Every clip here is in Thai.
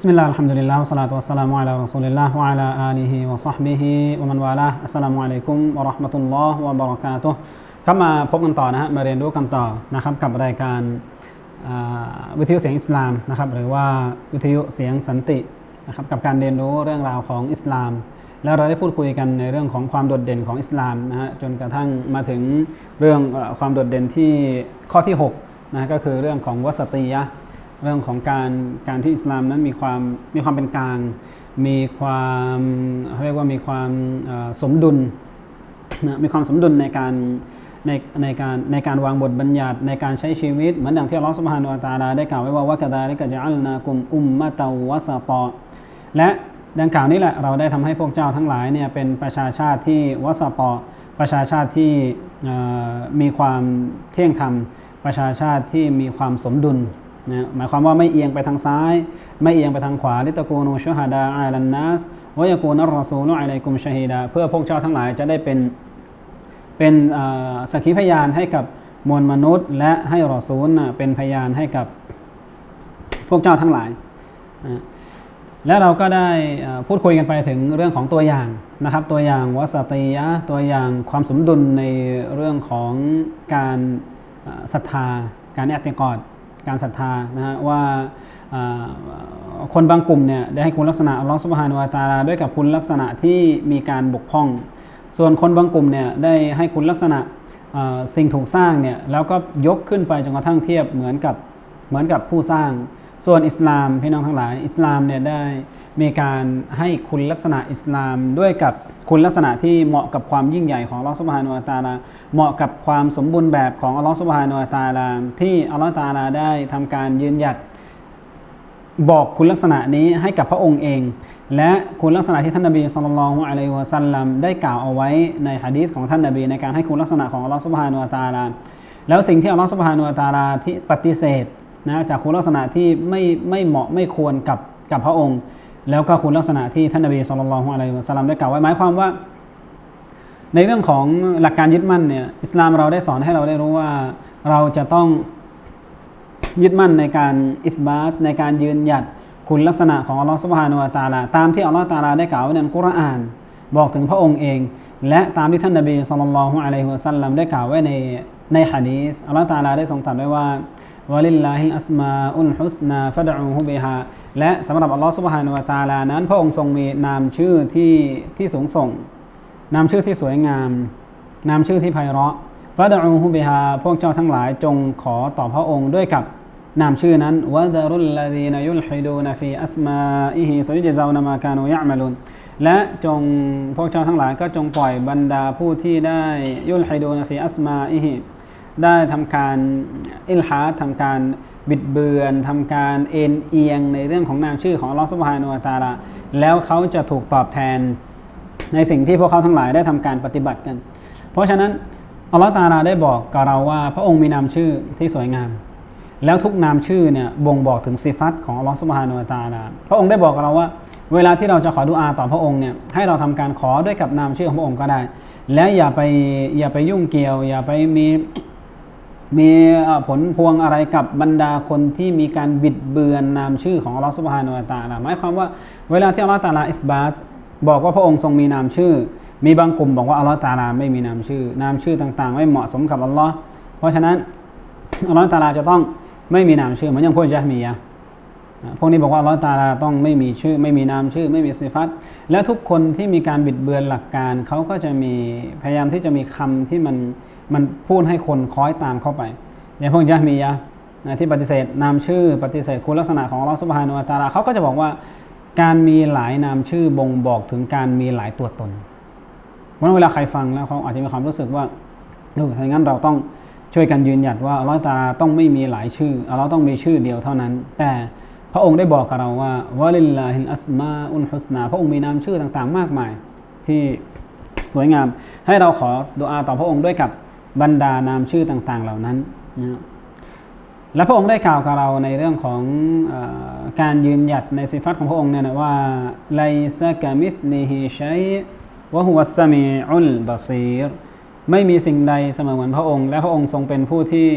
بسم الله الحمد لله والصلاة والسلام على رسول الله وعلى آله وصحبه ومن والاه السلام عليكم ورحمة الله وبركاته ครับมาพบกันต่อนะฮะมาเรียนรู้กันต่อนะครับกับรายการอ่าวิทยุเสียงอิสลามนะครับหรือว่าวิทยุเสียงสันตินะครับกับการเรียนรู้เรื่องราวของอิสลาม แล้วเราได้พูดคุยกันในเรื่องของความโดดเด่นของอิสลามนะฮะจนกระทั่งมาถึงเรื่องเอ่อความโดดเด่นที่ข้อที่6นะก็คือเรื่องของวัสตียะห์ เรื่องของการการที่อิสลามนั้นมีความมีความเป็นกลาง มีความเขาเรียกว่ามีความสมดุลนะมีความสมดุลในการในในการในการวางบทบัญญัติในการใช้ชีวิต เหมือนอย่างที่อัลลอฮฺสุบฮานุวะตาลาได้กล่าวไว้ว่าว่ากะดาลิกะจะอัลนากุมอุมมะตาวะสะตอและดังกล่าวนี้แหละเราได้ทำให้พวกเจ้าทั้งหลายเนี่ยเป็นประชาชาติที่วสตอประชาชาติที่มีความเที่ยงธรรม ประชาชาติที่มีความสมดุล นะหมายความว่าไม่เอียงไปทางซ้าย ไม่เอียงไปทางขวาลิตะกูนูชฮาดาอาลันนัสวะยะกูนัรอซูลุอะลัยกุมชะฮีดาเพื่อพวกเจ้าทั้งหลายจะได้เป็นเป็นสักขีพยานให้กับมวลมนุษย์ และให้รอซูลน่ะเป็นพยานให้กับพวกเจ้าทั้งหลาย แล้วเราก็ได้พูดคุยกันไปถึงเรื่องของตัวอย่างนะครับ ตัวอย่างวัสติยะตัวอย่างความสมดุลในเรื่องของการศรัทธาการแอติกอด การศรัทธานะฮะว่าคนบางกลุ่มเนี่ยได้ให้คุณลักษณะอัลลอฮฺสุบฮานุวาตาลาด้วยกับคุณลักษณะที่มีการบกพร่อง ส่วนคนบางกลุ่มเนี่ยได้ให้คุณลักษณะสิ่งถูกสร้างเนี่ยแล้วก็ยกขึ้นไปจนกระทั่งเทียบเหมือนกับเหมือนกับผู้สร้าง ส่วนอิสลามพี่น้องทั้งหลาย อิสลามเนี่ยได้มีการให้คุณลักษณะอิสลามด้วยกับคุณลักษณะที่เหมาะกับความยิ่งใหญ่ของอัลลอฮฺสุบฮานุวาตาลาเหมาะกับความสมบูรณ์แบบของอัลลอฮฺสุบฮานุวาตาลาที่อัลลอฮฺตาลาได้ทำการยืนหยัดบอกคุณลักษณะนี้ให้กับพระองค์เอง และคุณลักษณะที่ท่านนบีสุลต่านละฮ์อะลัยฮิวะสัลลัมได้กล่าวเอาไว้ในหะดีษของท่านนบีในการให้คุณลักษณะของอัลลอฮฺสุบฮานุวะตาลาแล้วสิ่งที่อัลลอฮฺสุบฮานุวะตาลาที่ปฏิเสธ นะจากคุณลักษณะที่ไม่ไม่เหมาะไม่ควรกับกับพระองค์ แล้วก็คุณลักษณะที่ท่านนบีสุลต่านละฮ์อะลัยฮิวะสัลลัมได้กล่าวไว้หมายความว่า ในเรื่องของหลักการยึดมั่นเนี่ยอิสลามเราได้สอนให้เราได้รู้ว่าเราจะต้องยึดมั่นในการอิสบาสในการยืนหยัดคุณลักษณะของอัลลอฮฺสุบฮานุวะตาลาตามที่อัลลอฮฺตาลาได้กล่าวไว้ในกุรอาน บอกถึงพระองค์เอง และตามที่ท่านนบีสุลต่านละฮ์อะลัยฮิวะสัลลัมได้กล่าวไว้ในในฮะดีษอัลลอฮฺตาลาได้ทรงตรัสไว้ว่า วะลิลลาฮิลอัสมาอุลฮุสนาฟะดะอูฮุบิฮาและสำหรับอัลลอฮฺสุบฮานุวะตาลานั้น พระองค์ทรงมีนามชื่อที่ที่สูงส่ง นามชื่อที่สวยงาม นามชื่อที่ไพเราะฟาดะอูฮุบิฮาพวกเจ้าทั้งหลายจงขอต่อพระองค์ด้วยกับนามชื่อนั้นวะดารุลลาดีนยุลฮิดูนฟีอัสมาอิฮิซุยจซาวนามาคานูยะมะลุนและจงพวกเจ้าทั้งหลายก็จงปล่อยบรรดาผู้ที่ได้ยุลฮิดูนฟีอัสมาอิฮิ ได้ทำการอิลฮาดทำการบิดเบือนทำการเอ็นเอียงในเรื่องของนามชื่อของลอสุบฮานุวะตาลาแล้วเขาจะถูกตอบแทนในสิ่งที่พวกเขาทั้งหลายได้ทำการปฏิบัติกัน เพราะฉะนั้นอัลลอฮฺตาลาได้บอกกับเราว่า พระองค์มีนามชื่อที่สวยงาม แล้วทุกนามชื่อเนี่ยบ่งบอกถึงสิฟัตของอัลลอฮฺสุบฮานุวะตาลาพระองค์ได้บอกกับเราว่า เวลาที่เราจะขอดุอาต่อพระองค์เนี่ยให้เราทำการขอด้วยกับนามชื่อของพระองค์ก็ได้ และอย่าไปอย่าไปยุ่งเกี่ยว อย่าไปมี มีผลพวงอะไรกับบรรดาคนที่มีการบิดเบือนนามชื่อของอัลลอฮฺสุบฮานุวะตาลาหมายความว่าเวลาที่อัลลอฮฺตาลาอิสบาตบอกว่าพระองค์ทรงมีนามชื่อ มีบางกลุ่มบอกว่าอัลลอฮฺตาลาไม่มีนามชื่อ นามชื่อต่างๆ ไม่เหมาะสมกับอัลลอฮ์เพราะฉะนั้นอัลลอฮฺตาลาจะต้องไม่มีนามชื่อเหมือนอย่างพวกยะมียะพวกนี้บอกว่าอัลลอฮฺตาลาต้องไม่มีชื่อ ไม่มีนามชื่อ ไม่มีสิฟัตและทุกคนที่มีการบิดเบือนหลักการเขาก็จะมีพยายามที่จะมีคำที่มัน มันพูดให้คนคล้อยตามเข้าไปอย่างพวกยะมียะนะที่ปฏิเสธนามชื่อปฏิเสธคุณลักษณะของอัลลอฮฺสุบฮานุวะตาลาเขาก็จะบอกว่าการมีหลายนามชื่อบ่งบอกถึงการมีหลายตัวตนเพราะเวลาใครฟังแล้วเขาอาจจะมีความรู้สึกว่าเออถ้างั้นเราต้องช่วยกันยืนหยัดว่าอัลลอฮฺตาต้องไม่มีหลายชื่ออัลลอฮ์ต้องมีชื่อเดียวเท่านั้น แต่พระองค์ได้บอกกับเราว่าวะลิลลาฮิลอัสมาอุลฮุสนาพระองค์มีนามชื่อต่างๆ มากมายที่สวยงาม ให้เราขอดุอาต่อพระองค์ด้วยกับ บรรดานามชื่อต่างๆเหล่านั้นนะและพระองค์ได้กล่าวกับเราในเรื่องของอการยืนหยัดในสิฟัตของพระองค์เนี่ยนะว่าไลซะกะมิสลิฮิชัยวะฮุวัสมีอุลบาซีรไม่มีสิ่งใดเสมอเหมือนพระองค์ และพระองค์ทรงเป็นผู้ที่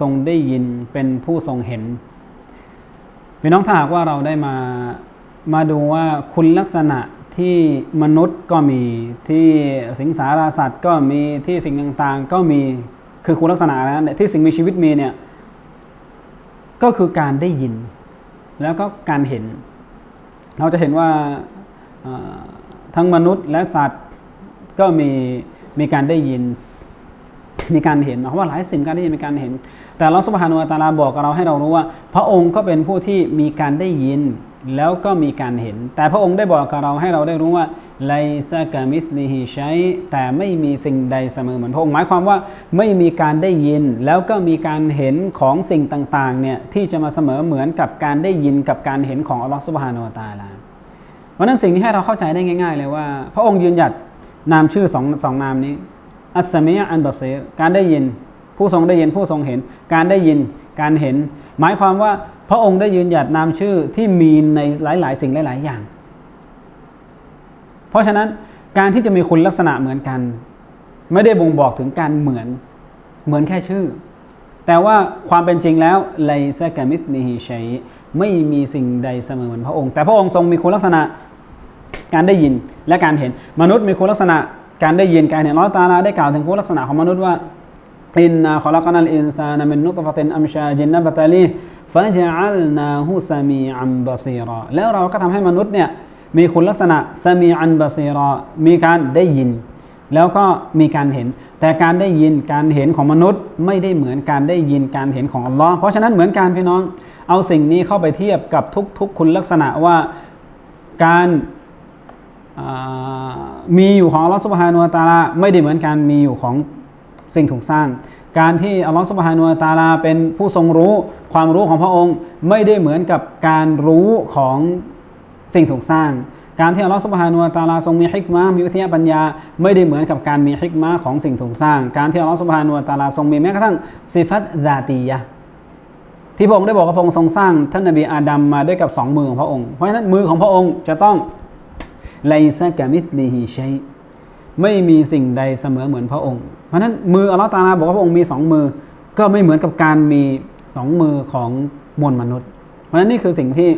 ทรงได้ยินเป็นผู้ทรงเห็นพี่น้องถ้าหากว่าเราได้มามาดูว่าคุณลักษณะ ที่มนุษย์ก็มีที่สิงสาราสัตว์ก็มีที่สิ่งต่างๆ ก็มีคือคุณลักษณะนั้นที่สิ่งมีชีวิตมีเนี่ยก็คือการได้ยิน แล้วก็การเห็น เราจะเห็นว่าทั้งมนุษย์และสัตว์ก็มีมีการได้ยิน มีการเห็นเพราะว่าหลายสิ่งการได้ยินมีการเห็น แต่เราสุภานุตาลาบอกกับเราให้เรารู้ว่า พระองค์ก็เป็นผู้ที่มีการได้ยิน แล้วก็มีการเห็น แต่พระองค์ได้บอกกับเราให้เราได้รู้ว่าไลซากามิสลิฮิชัยแต่ไม่มีสิ่งใดเสมอเหมือนพระองค์หมายความว่าไม่มีการได้ยิน แล้วก็มีการเห็นของสิ่งต่างๆเนี่ยที่จะมาเสมอเหมือนกับการได้ยินกับการเห็นของอัลลอฮฺสุบฮานาตาลาเพราะนั้นสิ่งที่ให้เราเข้าใจได้ง่าย ๆ เลยว่า พระองค์ยืนหยัดนามชื่อสองสองนามนี้ อัสมียอันบาเซการได้ยิน ผู้ทรงได้ยินผู้ทรงเห็น การได้ยินการเห็น หมายความว่า พระองค์ได้ยืนหยัดนามชื่อที่มีในหลาย ๆ สิ่งหลาย ๆ อย่าง เพราะฉะนั้นการที่จะมีคุณลักษณะเหมือนกัน ไม่ได้บ่งบอกถึงการเหมือนเหมือนแค่ชื่อ แต่ว่าความเป็นจริงแล้วไลซากามิตนิฮิชัยไม่มีสิ่งใดเสมอเหมือนพระองค์ แต่พระองค์ทรงมีคุณลักษณะการได้ยินและการเห็นมนุษย์มีคุณลักษณะการได้ยินการเห็นร้อตาลาได้กล่าวถึงคุณลักษณะของมนุษย์ว่าอินนาขลักนัลอินซานะมินนุตฟะตินอัมชาจินนบตาลี ฟะจัลนาฮุสมีอัมบาซีรอแล้วเราก็ทำให้มนุษย์เนี่ยมีคุณลักษณะสมีอันบาซีรอมีการได้ยิน แล้วก็มีการเห็น แต่การได้ยินการเห็นของมนุษย์ไม่ได้เหมือนการได้ยินการเห็นของอัลลอฮ์เพราะฉะนั้นเหมือนการพี่น้อง เอาสิ่งนี้เข้าไปเทียบกับทุกๆ คุณลักษณะว่าการมีอยู่ของอัลลอฮฺสุบฮานุตาลาไม่ได้เหมือนการมีอยู่ของสิ่งถูกสร้าง การที่อัลลอฮฺสุบฮานุตาลาเป็นผู้ทรงรู้ ความรู้ของพระองค์ไม่ได้เหมือนกับการรู้ของสิ่งถูกสร้าง การที่อัลลอฮฺสุบฮานุตาลาทรงมีฮิกมามีวิทยาปัญญา ไม่ได้เหมือนกับการมีฮิกมาของสิ่งถูกสร้าง การที่อัลลอฮฺสุบฮานุตาลาทรงมีแม้กระทั่งสิฟัตดาตียะที่พระองค์ได้บอกว่าพระองค์ทรงสร้างท่านนบีอาดัมมาด้วยกับสองมือของพระองค์ เพราะฉะนั้นมือของพระองค์จะต้องไลซะกามิสลีฮิชัยไม่มีสิ่งใดเสมอเหมือนพระองค์ เพราะฉะนั้นมืออัลลอฮฺตาลาบอกว่าพระองค์มีสองมือ ก็ไม่เหมือนกับการมี สองมือของมวลมนุษย์ เพราะฉะนั้นนี่คือสิ่งที่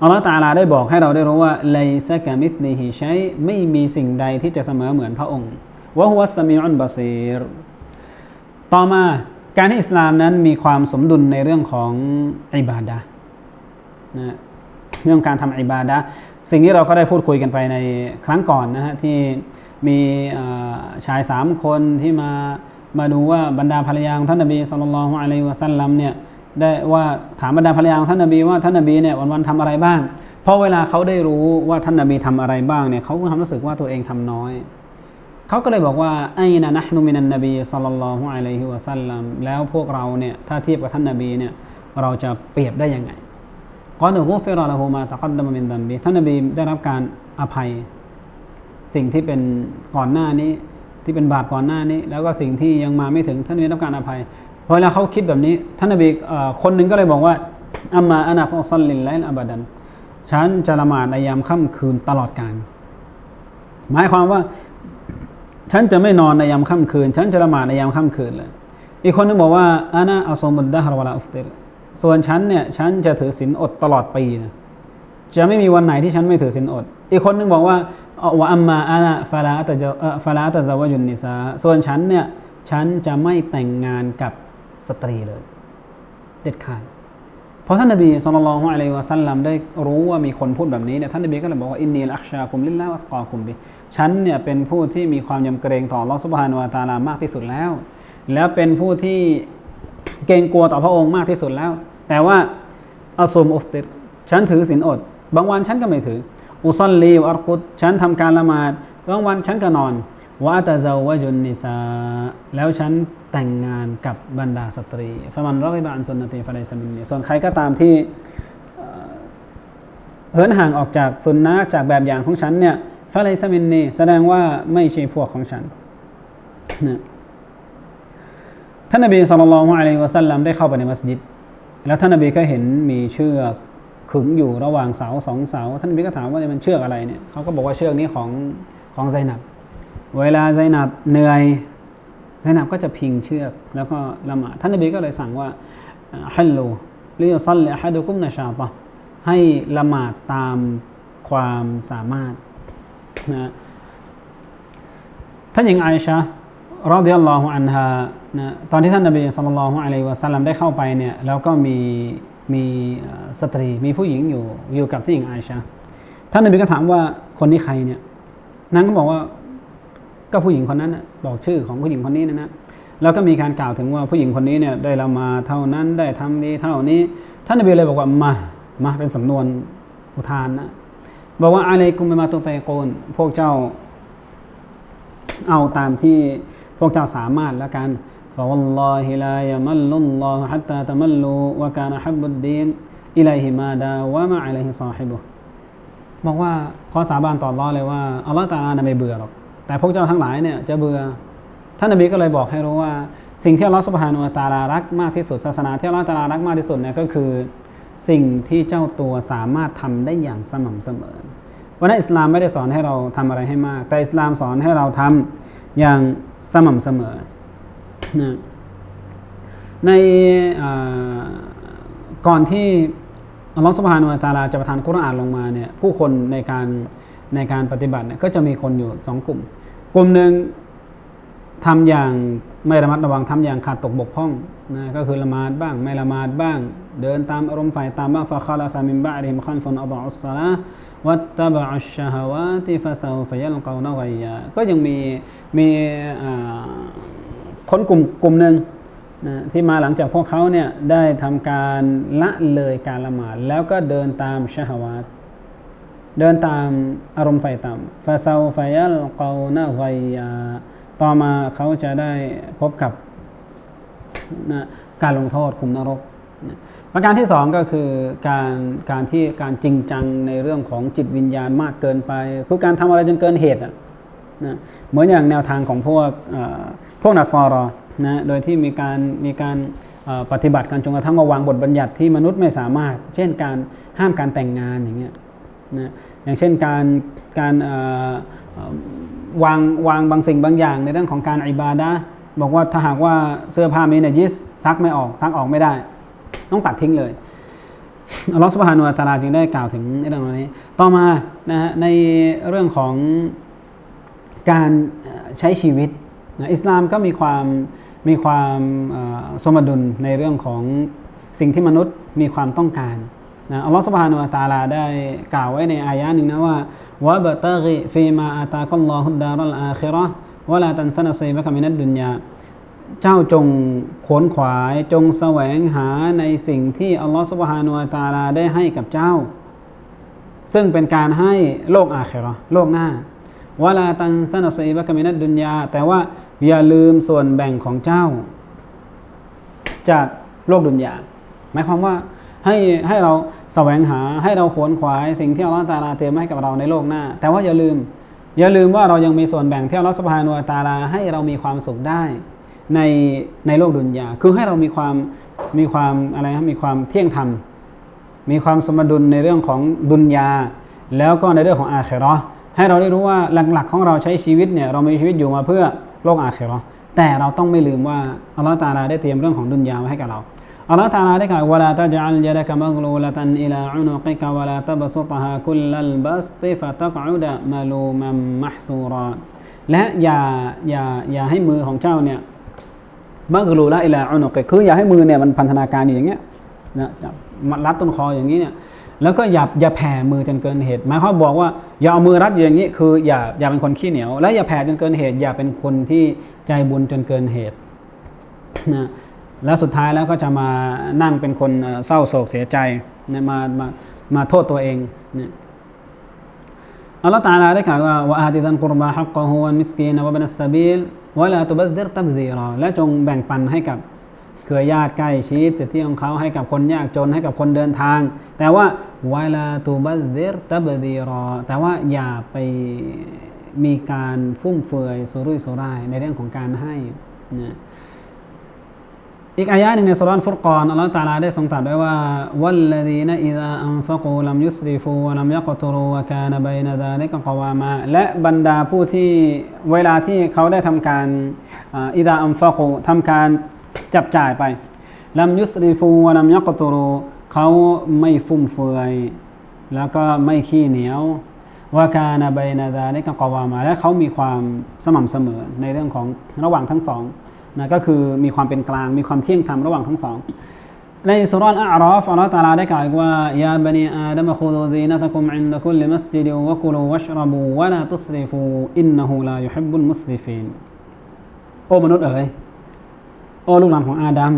อัลลอฮฺตาลาได้บอกให้เราได้รู้ว่าไลซะกามิสลีฮิชัยไม่มีสิ่งใดที่จะเสมอเหมือนพระองค์วะฮุวัสมีอุนบาซีรต่อมาการที่อิสลามนั้นมีความสมดุลในเรื่องของอิบาดะนะเรื่องการทำอิบาดะสิ่งที่เราก็ได้พูดคุยกันไปในครั้งก่อนนะฮะที่มีชายสามคนที่มา มาดูว่าบรรดาภรรยาของท่านนบีสุลต่านอะลัยวะสัลลัมเนี่ยได้ว่าถามบรรดาภรรยาของท่านนบีว่าท่านนบีเนี่ยวันวันทำอะไรบ้าง เพราะเวลาเขาได้รู้ว่าท่านนบีทำอะไรบ้างเนี่ยเขาก็ทำรู้สึกว่าตัวเองทำน้อย เขาก็เลยบอกว่าไอ้นะนะนุมินันนบีสุลต่านอะลัยฮิวะสัลลัมแล้วพวกเราเนี่ยถ้าเทียบกับท่านนบีเนี่ยเราจะเปรียบได้ยังไงกอนหูฟิรอละหูมาตะกัดดมมินดัมบีท่านนบีได้รับการอภัย สิ่งที่เป็นก่อนหน้านี้ ที่เป็นบาปก่อนหน้านี้ แล้วก็สิ่งที่ยังมาไม่ถึงท่านนบีได้รับการอภัยพอเวลาเขาคิดแบบนี้ ท่านนบีคนหนึ่งก็เลยบอกว่าอัมมาอานาฟอซัลลินไลน์อับดันฉันจะละหมาดในยามค่ำคืนตลอดการหมายความว่า ฉันจะไม่นอนในยามค่ำคืน ฉันจะละหมาดในยามค่ำคืนเลยอีกคนนึงบอกว่าอานาอัลซอมุดดะฮ์วะลาอุฟติรส่วนฉันเนี่ยฉันจะถือศีลอดตลอดปีนะจะไม่มีวันไหนที่ฉันไม่ถือศีลอด อีกคนนึงบอกว่าว่าอัมมาอานะฟาลาตะฟาลาตะซาวยุนนิซาส่วนฉันเนี่ยฉันจะไม่แต่งงานกับสตรีเลย เด็ดขาดเพราะท่านนบีสุลต่านละฮ์อะลัยวะสัลลัมได้รู้ว่ามีคนพูดแบบนี้เนี่ยท่านนบีก็เลยบอกว่าอินนีลักชาคุมลิลลาวัสกอคุมบิฉันเนี่ยเป็นผู้ที่มีความยำเกรงต่อลอสุบฮานวาตาลามากที่สุดแล้ว แล้วเป็นผู้ที่เกรงกลัวต่อพระองค์มากที่สุดแล้ว แต่ว่าอัลซุมอุฟติรฉันถือศีลอด บางวันฉันก็ไม่ถือ อุซัลลีอัลกุดฉันทำการละหมาดบางวันฉันก็นอนวะตะเซาวะจุนนิซาแล้วฉันแต่งงานกับบรรดาสตรีฟะมันรักบานสุนนตีฟะไลซามินนีส่วนใครก็ตามที่เหินห่างออกจากสุนนะจากแบบอย่างของฉันเนี่ยฟะไลซามินนีแสดงว่าไม่ใช่พวกของฉันนะท่านนบีสุลต่านละฮ์อะลัยวะสัลลัมได้เข้าไปในมัสยิด แล้วท่านนบีก็เห็นมีเชือก ขึงอยู่ระหว่างเสาสองเสา ท่านนบีก็ถามว่ามันเชือกอะไรเนี่ยเขาก็บอกว่าเชือกนี้ของของไซนับ เวลาไซนับเหนื่อยไซนับก็จะพิงเชือกแล้วก็ละหมาดท่านนบีก็เลยสั่งว่าฮัลโลลิยซัลลิอะฮัดุกุมนะชาตะให้ละหมาดตามความสามารถนะท่านหญิงไอชารอดิยัลลอฮุอันฮานะตอนที่ท่านนบีสุลต่านละฮ์อะลัยฮิวะสัลลัมได้เข้าไปเนี่ยแล้วก็มี มีสตรีมีผู้หญิงอยู่อยู่กับที่หญิงไอชาท่านนบีก็ถามว่าคนนี้ใครเนี่ยนางก็บอกว่าก็ผู้หญิงคนนั้นนะบอกชื่อของผู้หญิงคนนี้นะนะแล้วก็มีการกล่าวถึงว่าผู้หญิงคนนี้เนี่ยได้ละมาเท่านั้นได้ทำดีเท่านี้ท่านนบีเลยบอกว่ามามาเป็นสำนวนอุทานนะบอกว่าอะไรกุมมาตุเตโกนพวกเจ้าเอาตามที่พวกเจ้าสามารถแล้วกัน فوالله لا يمل الله حتى تملوا وكان حب الدين إليه ما داوم عليه صاحبه บอกว่าขอสาบานต่อรอเลยว่าอัลลอฮฺตาลาไม่เบื่อหรอก แต่พวกเจ้าทั้งหลายเนี่ยจะเบื่อ ท่านนบีก็เลยบอกให้รู้ว่า สิ่งที่อัลลอฮฺสุบฮานุตาลารักมากที่สุดศาสนาที่อัลลอฮฺตาลารักมากที่สุดเนี่ยก็คือ สิ่งที่เจ้าตัวสามารถทำได้อย่างสม่ำเสมอวันนั้นอิสลามไม่ได้สอนให้เราทำอะไรให้มาก แต่อิสลามสอนให้เราทำอย่างสม่ำเสมอ นะในก่อนที่อัลลอฮฺสุบฮานุอัตาลาจะประทานคุรอานลงมาเนี่ยผู้คนในการในการปฏิบัติเนี่ยก็จะมีคนอยู่สองกลุ่ม กลุ่มหนึ่งทำอย่างไม่ระมัดระวังทำอย่างขาดตกบกพร่องนะก็คือละมาดบ้าง ไม่ละมาดบ้าง เดินตามอารมณ์ฝ่ายตามบ้างฟะคาลาฟามินบะริมขันฟนอัลลอฮฺสัลาวัตตบะอัชชะฮาวาติฟะซาฟยัลกาวนาไกยาก็ยังมีมี คนกลุ่มกลุ่มหนึ่งนะที่มาหลังจากพวกเขาเนี่ยได้ทำการละเลยการละหมาดแล้วก็เดินตามชฮาวาตเดินตามอารมณ์ไฟต่ำฟาซาฟยัลกาวนาไกยาต่อมาเขาจะได้พบกับนะการลงโทษคุมนรกนะประการที่สองก็คือการการที่การจริงจังในเรื่องของจิตวิญญาณมากเกินไป คือการทำอะไรจนเกินเหตุนะเหมือนอย่างแนวทางของพวก พวกนัสซอรอนะโดยที่มีการมีการปฏิบัติการจนกระทั่งมาวางบทบัญญัติที่มนุษย์ไม่สามารถ เช่นการห้ามการแต่งงานอย่างเงี้ยนะอย่างเช่นการการวางวางบางสิ่งบางอย่างในเรื่องของการอิบาดะบอกว่าถ้าหากว่าเสื้อผ้ามีเนยิสซักไม่ออกซักออกไม่ได้ ต้องตัดทิ้งเลยอัลลอฮฺสุบฮานุอัตลาจึงได้กล่าวถึงเรื่องนี้ ต่อมานะฮะในเรื่องของการใช้ชีวิต นะอิสลามก็มีความมีความสมดุลในเรื่องของสิ่งที่มนุษย์มีความต้องการนะอัลลอฮฺสุบฮานุอัตาลาได้กล่าวไว้ในอายะหนึ่งนะว่าวะบตะกิฟีมาอาตาคัลลอฮุดดารัลอาคิรอวะลาตันซะนซีบะกามินัดดุนยาเจ้าจงขวนขวายจงแสวงหาในสิ่งที่อัลลอฮฺสุบฮานุอัตาลาได้ให้กับเจ้า ซึ่งเป็นการให้โลกอาคิรอโลกหน้าวะลาตันซะนซีบะกามินัดดุนยาแต่ว่า อย่าลืมส่วนแบ่งของเจ้า จากโลกดุนยาหมายความว่าให้ให้เราแสวงหาให้เราขวนขวายสิ่งที่อัลลอฮฺตาลาเตรียมให้กับเราในโลกหน้า แต่ว่าอย่าลืม อย่าลืมว่าเรายังมีส่วนแบ่งที่อัลลอฮฺสุบฮานุตาลาให้เรามีความสุขได้ในในโลกดุนยาคือให้เรามีความมีความอะไรนะมีความเที่ยงธรรม มีความสมดุลในเรื่องของดุนยา แล้วก็ในเรื่องของอาเครอให้เราได้รู้ว่าหลักๆของเราใช้ชีวิตเนี่ยเรามีชีวิตอยู่มาเพื่อ โลกอาเครอแต่เราต้องไม่ลืมว่าอัลลอฮฺตาลาได้เตรียมเรื่องของดุนยาไว้ให้กับเราอัลลอฮฺตาลาได้กล่าวว่าลาตะจัลยะดะกะมักลูลตันอิลาอุนุกิกะวะลาตบซุตฮะคุลลัลบัสติฟะตักอุดะมาลูมัมมะฮซูรอและอย่าอย่าอย่าให้มือของเจ้าเนี่ยมักลูละอิลาอุนุกิคืออย่าให้มือเนี่ยมันพันธนาการอย่างเงี้ยนะจับรัดต้นคออย่างนี้เนี่ย แล้วก็อย่าอย่าแผ่มือจนเกินเหตุหมายความบอกว่าอย่าเอามือรัดอย่างนี้คืออย่าอย่าเป็นคนขี้เหนียว และอย่าแผ่จนเกินเหตุ อย่าเป็นคนที่ใจบุญจนเกินเหตุนะแล้วสุดท้ายแล้วก็จะมานั่งเป็นคนเศร้าโศกเสียใจนะมามามาโทษตัวเองเนี่ยอัลลอฮฺตาลาได้กล่าวว่าวะอาติดันกุรบาฮักกะฮูวันมิสกีนวะบันัสซาบิลวะลาตุบัดดิรตับซีรอและจงแบ่งปันให้กับเครือญาติใกล้ชิดสิทธิของเขาให้กับคนยากจนให้กับคนเดินทาง แต่ว่า วลาตูบัซเดรตับดีรอ แต่ว่าอย่าไปมีการฟุ่มเฟือยสุรุ่ยสุร่ายในเรื่องของการให้นะอีกอายะหนึ่งในสุรานฟุรกอนอัลลอฮฺตาลาได้ทรงตรัสไว้ว่าวัลลดีนอิดะอันฟะกูลัมยุสริฟูวะลัมยักตรูวะกานบัยนาดาลิกกวามาและบรรดาผู้ที่เวลาที่เขาได้ทำการอิดะอันฟะกูทำการจับจ่ายไปลัมยุสริฟูวะลัมยักตุรู เขาไม่ฟุ่มเฟือย แล้วก็ไม่ขี้เหนียววากานาใบนาดาในกกวามา และเขามีความสม่ำเสมอในเรื่องของระหว่างทั้งสองนะก็คือมีความเป็นกลางมีความเที่ยงธรรมระหว่างทั้งสองในสุรานอัลรอฟอัลลอฮฺตาลาได้กล่าวว่ายาบันีอาดัมคุดูซีนตะกุมอินดะคุลมัสจิดวะกุลูวัชรบูวะลาตุสริฟูอินนะฮูลายุฮิบุลมุสริฟีนโอ้มนุษย์เอ๋ยโอ้ลูกหลานของอาดัม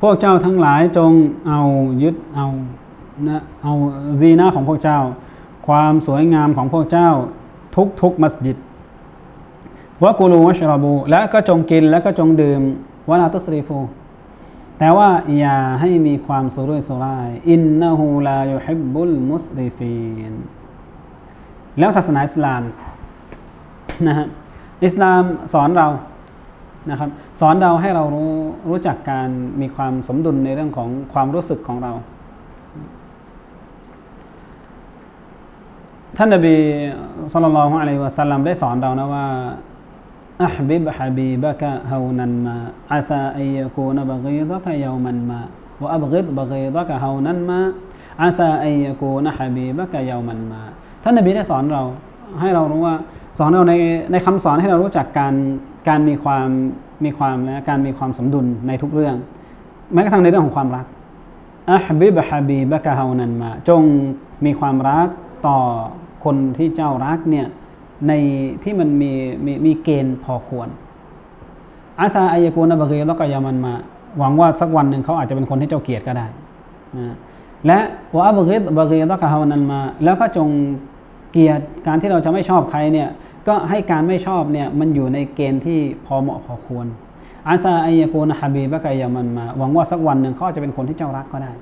พวกเจ้าทั้งหลายจงเอายึดเอานะเอาซีนาของพวกเจ้า ความสวยงามของพวกเจ้าทุกทุกมัสยิดวะกูลูวัชรบู และก็จงกินและก็จงดื่มวะลาตุสริฟู แต่ว่าอย่าให้มีความสุรุ่ยสุร่าย อินนะฮูลายุฮิบบุลมุสริฟีนแล้วศาสนาอิสลามนะฮะอิสลามสอนเรา นะครับ สอนเราให้เรารู้รู้จักการมีความสมดุลในเรื่องของความรู้สึกของเรา ท่านนบีสุลต่านลอฮ์อะลัยวะสัลลัมได้สอนเรานะว่าอับบิบฮับีบะกะฮูนันมาอาซาอียกูนบะกีดะกะยามันมาวะอับกิดบะกีดะกะฮูนันมาอาซาอียกูนฮับีบะกะยามันมาท่านนบีได้สอนเราให้เรารู้ว่าสอนเราในในคำสอนให้เรารู้จักการ การมีความมีความและการมีความสมดุลในทุกเรื่องแม้กระทั่งในเรื่องของความรักอัฮบิบฮาบีบะกะฮานันมา จงมีความรักต่อคนที่เจ้ารักเนี่ยในที่มันมีมีมีเกณฑ์พอควรอาซาอายกูนบะเกแล้วก็ยามันมา หวังว่าสักวันหนึ่งเขาอาจจะเป็นคนที่เจ้าเกียรติก็ได้นะและว่าอับเกตบะเกแล้วก็ฮานันมา แล้วก็จงเกียรติการที่เราจะไม่ชอบใครเนี่ย ก็ให้การไม่ชอบเนี่ยมันอยู่ในเกณฑ์ที่พอเหมาะพอควรอาซาอายกูนฮาบีบะกยามันมาหวังว่าสักวันหนึ่งเขาจะเป็นคนที่เจ้ารักก็ได้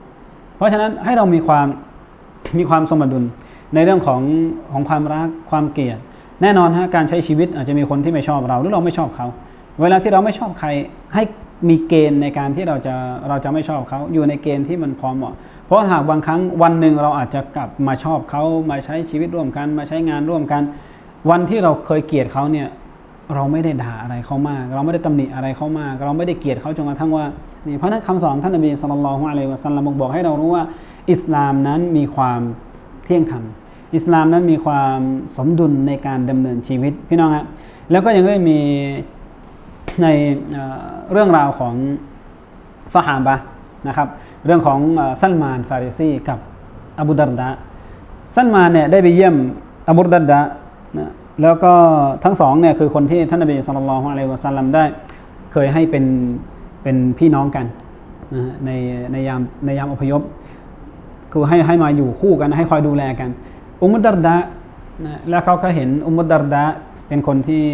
เพราะฉะนั้นให้เรามีความมีความสมดุลในเรื่องของของความรักความเกลียดแน่นอนฮะการใช้ชีวิตอาจจะมีคนที่ไม่ชอบเราหรือเราไม่ชอบเขา เวลาที่เราไม่ชอบใครให้มีเกณฑ์ในการที่เราจะเราจะไม่ชอบเขาอยู่ในเกณฑ์ที่มันพอเหมาะ เพราะหากบางครั้งวันหนึ่งเราอาจจะกลับมาชอบเขามาใช้ชีวิตร่วมกัน มาใช้งานร่วมกัน วันที่เราเคยเกลียดเขาเนี่ยเราไม่ได้ด่าอะไรเขามาก เราไม่ได้ตำหนิอะไรเขามาก เราไม่ได้เกลียดเขาจนกระทั่งว่านี่เพราะนั้นคำสอนท่านนบีสุลต่านละฮ์อะลัยวะสัลลัมบอกให้เรารู้ว่า อิสลามนั้นมีความเที่ยงธรรมอิสลามนั้นมีความสมดุลในการดำเนินชีวิตพี่น้องครับแล้วก็ยังได้มีในเรื่องราวของสหาบะนะครับเรื่องของซัลมานฟาริซีกับอบูดัรดะซัลมานเนี่ยได้ไปเยี่ยมอบูดัรดะ นะแล้วก็ทั้งสองเนี่ยคือคนที่ท่านนบีสุลต่านละฮ์อะลัยวะสัลลัมได้ เคยให้เป็นเป็นพี่น้องกันนะในในยามในยามอพยพ คือให้ให้มาอยู่คู่กันให้คอยดูแลกันอุมุดดารดะนะแล้วเขาก็เห็นอุมุดดารดะเป็นคนที่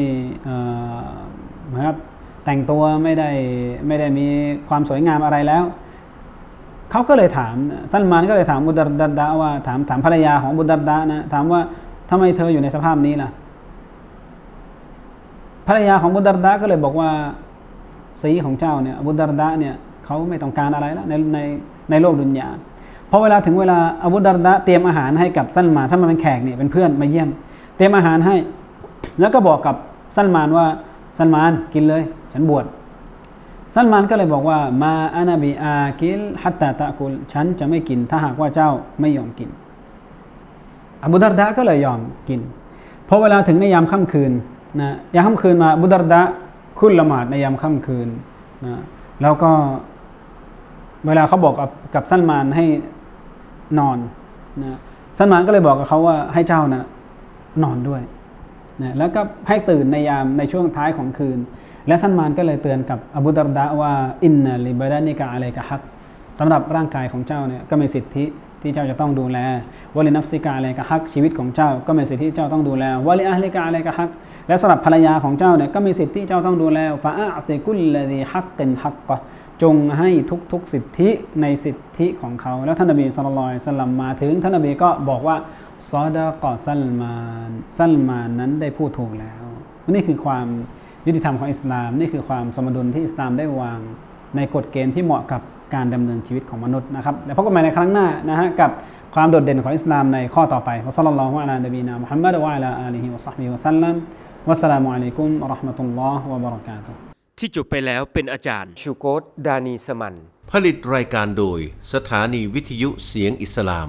นะครับแต่งตัวไม่ได้ไม่ได้มีความสวยงามอะไรแล้วเขาก็เลยถามซัลมานก็เลยถามบุดารดะว่าถามถามภรรยาของบุดารดะนะถามว่า ทำไมเธออยู่ในสภาพนี้ล่ะ ภรรยาของบุดารดะก็เลยบอกว่าสีของเจ้าเนี่ยบุดารดะเนี่ยเขาไม่ต้องการอะไรแล้วในในในโลกดุนยาพอเวลาถึงเวลาอาวุดารดะเตรียมอาหารให้กับสั้นมานสั้นมานเป็นแขกเนี่ยเป็นเพื่อนมาเยี่ยม เตรียมอาหารให้ แล้วก็บอกกับสั้นมานว่าสั้นมานกินเลย ฉันบวชสั้นมานก็เลยบอกว่ามาอานาบีอากิลฮัตตาตะกุลฉันจะไม่กินถ้าหากว่าเจ้าไม่ยอมกิน อบูดารดะก็เลยยอมกินพอเวลาถึงในยามค่ำคืนนะยามค่ำคืนมาอบุดารดะคุณละหมาดในยามค่ำคืนนะแล้วก็เวลาเขาบอกกับกับสั้นมานให้นอนนะสั้นมานก็เลยบอกกับเขาว่าให้เจ้านะนอนด้วยนะแล้วก็ให้ตื่นในยามในช่วงท้ายของคืน และสั้นมานก็เลยเตือนกับอบูดารดะว่าอินนาลิบาดานิกาอะไรกะฮัก สำหรับร่างกายของเจ้าเนี่ยก็มีสิทธิที่เจ้าจะต้องดูแลวลินัฟซิกาอะไรกะฮักชีวิตของเจ้า ก็มีสิทธิที่เจ้าต้องดูแลวลิอัลิกาอะไรกะฮักและสำหรับภรรยาของเจ้าเนี่ยก็มีสิทธิที่เจ้าต้องดูแลฟาอัติกุลลดีฮักตินฮักกะจงให้ทุกๆสิทธิในสิทธิของเขา แล้วท่านนบีสุลต่านสลัมมาถึงท่านนบีก็บอกว่าซอดากอซัลมานซัลมานนั้นได้พูดถูกแล้ว นี่คือความยุติธรรมของอิสลาม นี่คือความสมดุลที่อิสลามได้วางในกฎเกณฑ์ที่เหมาะกับ การดำเนินชีวิตของมนุษย์นะครับแล้วพบกันใหม่ในครั้งหน้านะฮะกับความโดดเด่นของอิสลามในข้อต่อไปวะซัลลัลลอฮุอะลานบีนามุฮัมมัดวะอะลาอาลีฮิวะซัฮบิวะซัลลัมวัสสลามุอะลัยกุมอะราะห์มะตุลลอฮ์วะบะเราะกาตุฮ์ที่จบไปแล้วเป็นอาจารย์ ชูโกตดานีสมัน ผลิตรายการโดย สถานีวิทยุเสียงอิสลาม